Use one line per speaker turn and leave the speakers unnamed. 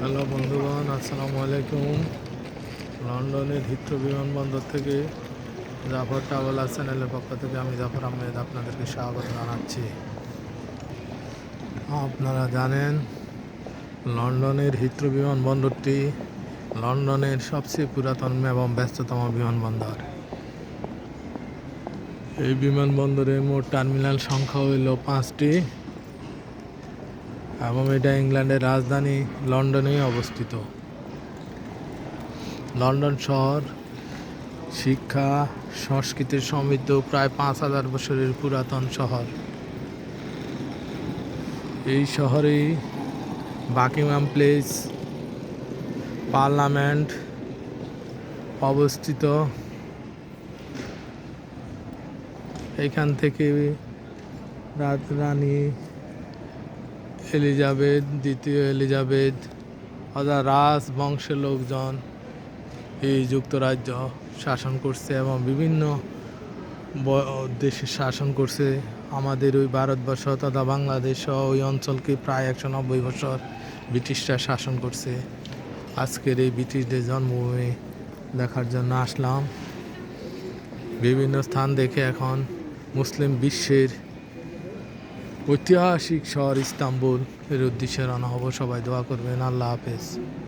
Hello বন্ধুগণ, আসসালামু আলাইকুম। লন্ডনের হিথ্রো বিমানবন্দর থেকে জাফর ট্রাভেল চ্যানেলের পক্ষ থেকে আমি জাফর আহমেদ আপনাদেরকে স্বাগত জানাচ্ছি। আপনারা জানেন, লন্ডনের হিথ্রো বিমানবন্দরটি লন্ডনের সবচেয়ে পুরাতন এবং ব্যস্ততম বিমানবন্দর। এই বিমানবন্দরে মোট টার্মিনাল সংখ্যা হইল পাঁচটি। এবং এটা ইংল্যান্ডের রাজধানী লন্ডনেই অবস্থিত। লন্ডন শহর, শিক্ষা, সংস্কৃতির সমৃদ্ধ প্রায় পাঁচ হাজার বছরের পুরাতন শহর। এই শহরেই বাকিংহাম প্লেস, পার্লামেন্ট অবস্থিত। এখান থেকে রাত রানী এলিজাবেথ, দ্বিতীয় এলিজাবেথ, অর্থাৎ রাজ বংশের লোকজন এই যুক্তরাজ্য শাসন করছে এবং বিভিন্ন দেশে শাসন করছে। আমাদের ওই ভারতবর্ষ তথা বাংলাদেশ ওই অঞ্চলকে প্রায় একশো নব্বই বছর ব্রিটিশরা শাসন করছে। আজকের এই ব্রিটিশদের জন্মভূমি দেখার জন্য আসলাম। বিভিন্ন স্থান দেখে এখন মুসলিম বিশ্বের ঐতিহাসিক শহর ইস্তাম্বুল। এর উদ্দেশ্যে রানা হব। সবাই দোয়া করবেন। আল্লাহ হাফেজ।